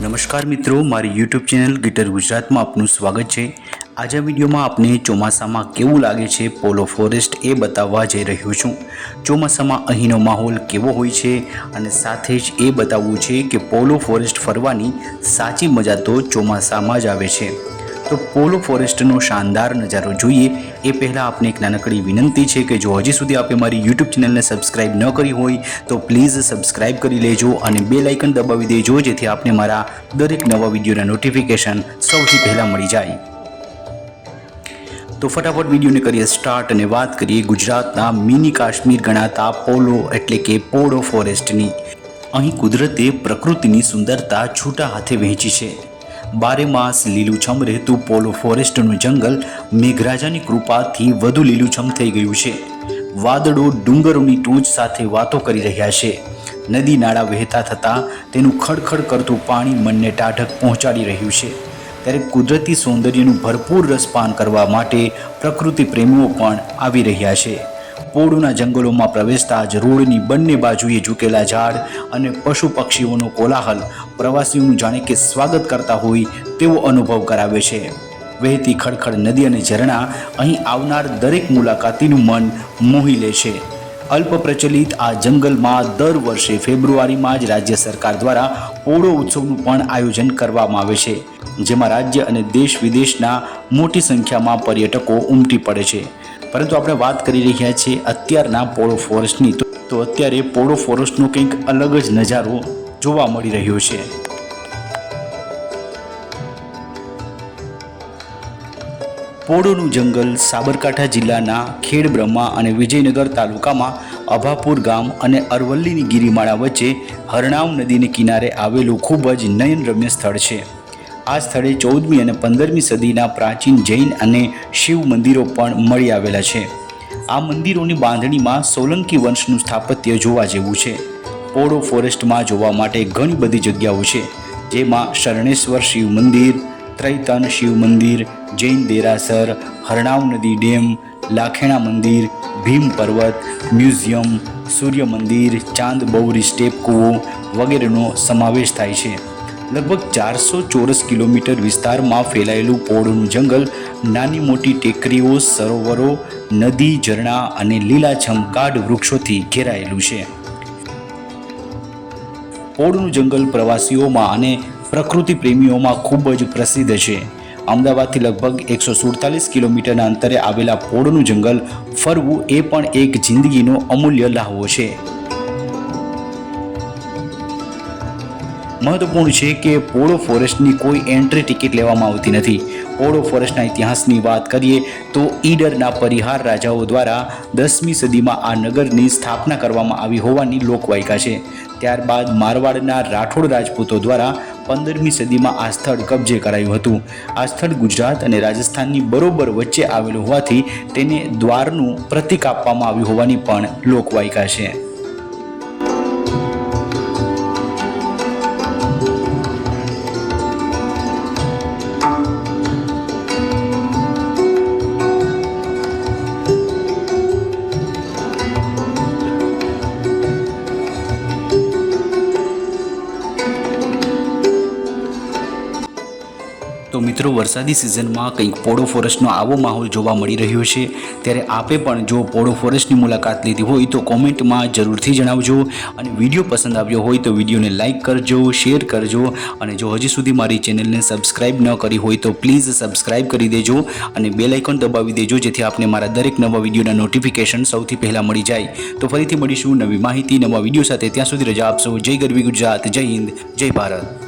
નમસ્કાર મિત્રો, મારી યુટ્યુબ ચેનલ ગીટર ગુજરાતમાં આપનું સ્વાગત છે. આજે વિડીયોમાં આપને ચોમાસામાં કેવું લાગે છે પોલો ફોરેસ્ટ એ બતાવવા જઈ રહ્યો છું. ચોમાસામાં અહીંનો માહોલ કેવો હોય છે અને સાથે જ એ બતાવવું છે કે પોલો ફોરેસ્ટ ફરવાની સાચી મજા તો ચોમાસામાં જ આવે છે. તો પોલો ફોરેસ્ટનો શાનદાર નજારો જોઈએ એ પહેલાં આપને એક નાનકડી વિનંતી છે કે જો હજી સુધી આપે મારી યુટ્યુબ ચેનલને સબસ્ક્રાઇબ ન કરી હોય, તો પ્લીઝ સબસ્ક્રાઇબ કરી લેજો અને બે લાઇકન દબાવી દેજો, જેથી આપને મારા દરેક નવા વિડીયોના નોટિફિકેશન સૌથી પહેલાં મળી જાય. તો ફટાફટ વિડીયોને કરીએ સ્ટાર્ટ અને વાત કરીએ ગુજરાતના મિની કાશ્મીર ગણાતા પોલો એટલે કે પોળો ફોરેસ્ટની. અહીં કુદરતે પ્રકૃતિની સુંદરતા છૂટા હાથે વહેંચી છે. બારે માસ લીલુંછમ રહેતું પોલો ફોરેસ્ટનું જંગલ મેઘરાજાની કૃપાથી વધુ લીલુંછમ થઈ ગયું છે. વાદળો ડુંગરોની ટોચ સાથે વાતો કરી રહ્યા છે. નદી નાળા વહેતા થતાં તેનું ખડખડ કરતું પાણી મનને ટાઢક પહોંચાડી રહ્યું છે. ત્યારે કુદરતી સૌંદર્યનું ભરપૂર રસપાન કરવા માટે પ્રકૃતિ પ્રેમીઓ પણ આવી રહ્યા છે. પોળોના જંગલોમાં પ્રવેશતા જ રોડની બંને બાજુએ ઝૂકેલા ઝાડ અને પશુ પક્ષીઓનો કોલાહલ પ્રવાસીઓનું જાણે કે સ્વાગત કરતા હોય તેવો અનુભવ કરાવે છે. વહેતી ખડખડ નદી અને ઝરણા અહીં આવનાર દરેક મુલાકાતીનું મન મોહી લે છે. અલ્પ પ્રચલિત આ જંગલમાં દર વર્ષે ફેબ્રુઆરીમાં જ રાજ્ય સરકાર દ્વારા પોળો ઉત્સવનું પણ આયોજન કરવામાં આવે છે, જેમાં રાજ્ય અને દેશ વિદેશના મોટી સંખ્યામાં પર્યટકો ઉમટી પડે છે. પરંતુ આપણે વાત કરી રહ્યા છીએ અત્યારના પોળો ફોરેસ્ટની તો અત્યારે પોળો ફોરેસ્ટનો કંઈક અલગ જ નજારો જોવા મળી રહ્યો છે. પોળોનું જંગલ સાબરકાંઠા જિલ્લાના ખેડબ્રહ્મા અને વિજયનગર તાલુકામાં અભાપુર ગામ અને અરવલ્લીની ગિરિમાળા વચ્ચે હરણાવ નદીને કિનારે આવેલું ખૂબ જ નયનરમ્ય સ્થળ છે. આ સ્થળે ચૌદમી અને પંદરમી સદીના પ્રાચીન જૈન અને શિવ મંદિરો પણ મળી આવેલા છે. આ મંદિરોની બાંધણીમાં સોલંકી વંશનું સ્થાપત્ય જોવા જેવું છે. પોળો ફોરેસ્ટમાં જોવા માટે ઘણી બધી જગ્યાઓ છે, જેમાં શરણેશ્વર શિવ મંદિર, ત્રૈતન શિવ મંદિર, જૈન દેરાસર, હરણાવ નદી ડેમ, લાખેણા મંદિર, ભીમ પર્વત, મ્યુઝિયમ, સૂર્ય મંદિર, ચાંદ બૌરી સ્ટેપ કૂવો વગેરેનો સમાવેશ થાય છે. લગભગ ચારસો ચોરસ કિલોમીટર વિસ્તારમાં ફેલાયેલું પોળનું જંગલ, નાની મોટી ટેકરીઓ, સરોવરો, નદી, ઝરણા અને લીલાછમ કાઢ વૃક્ષોથી ઘેરાયેલું છે. પોળનું જંગલ પ્રવાસીઓમાં અને પ્રકૃતિ પ્રેમીઓમાં ખૂબ જ પ્રસિદ્ધ છે. અમદાવાદથી લગભગ એકસો સુડતાલીસ કિલોમીટરના અંતરે આવેલા પોળનું જંગલ ફરવું એ પણ એક જિંદગીનો અમૂલ્ય લાહવો છે. મહત્વપૂર્ણ છે કે પોળો ફોરેસ્ટની કોઈ એન્ટ્રી ટિકિટ લેવામાં આવતી નથી. પોળો ફોરેસ્ટના ઇતિહાસની વાત કરીએ તો ઈડરના પરિહાર રાજાઓ દ્વારા દસમી સદીમાં આ નગરની સ્થાપના કરવામાં આવી હોવાની લોકવાયકા છે. ત્યારબાદ મારવાડના રાઠોડ રાજપૂતો દ્વારા પંદરમી સદીમાં આ સ્થળ કબજે કરાયું હતું. આ સ્થળ ગુજરાત અને રાજસ્થાનની બરોબર વચ્ચે આવેલું હોવાથી તેને દ્વારનું પ્રતીક આપવામાં આવ્યું હોવાની પણ લોકવાયકા છે. તો મિત્રો, વરસાદી સિઝનમાં કંઈક પોળો ફોરેસ્ટનો આવો માહોલ જોવા મળી રહ્યો છે. ત્યારે આપે પણ જો પોળો ફોરેસ્ટની મુલાકાત લીધી હોય તો કોમેન્ટમાં જરૂરથી જણાવજો અને વીડિયો પસંદ આવ્યો હોય તો વિડીયોને લાઇક કરજો, શેર કરજો અને જો હજી સુધી મારી ચેનલને સબસ્ક્રાઇબ ન કરી હોય તો પ્લીઝ સબસ્ક્રાઇબ કરી દેજો અને બેલ આઇકોન દબાવી દેજો, જેથી આપને મારા દરેક નવા વિડીયોના નોટિફિકેશન સૌથી પહેલાં મળી જાય. તો ફરીથી મળીશું નવી માહિતી, નવા વીડિયો સાથે. ત્યાં સુધી રજા આપશો. જય ગરવી ગુજરાત, જય હિન્દ, જય ભારત.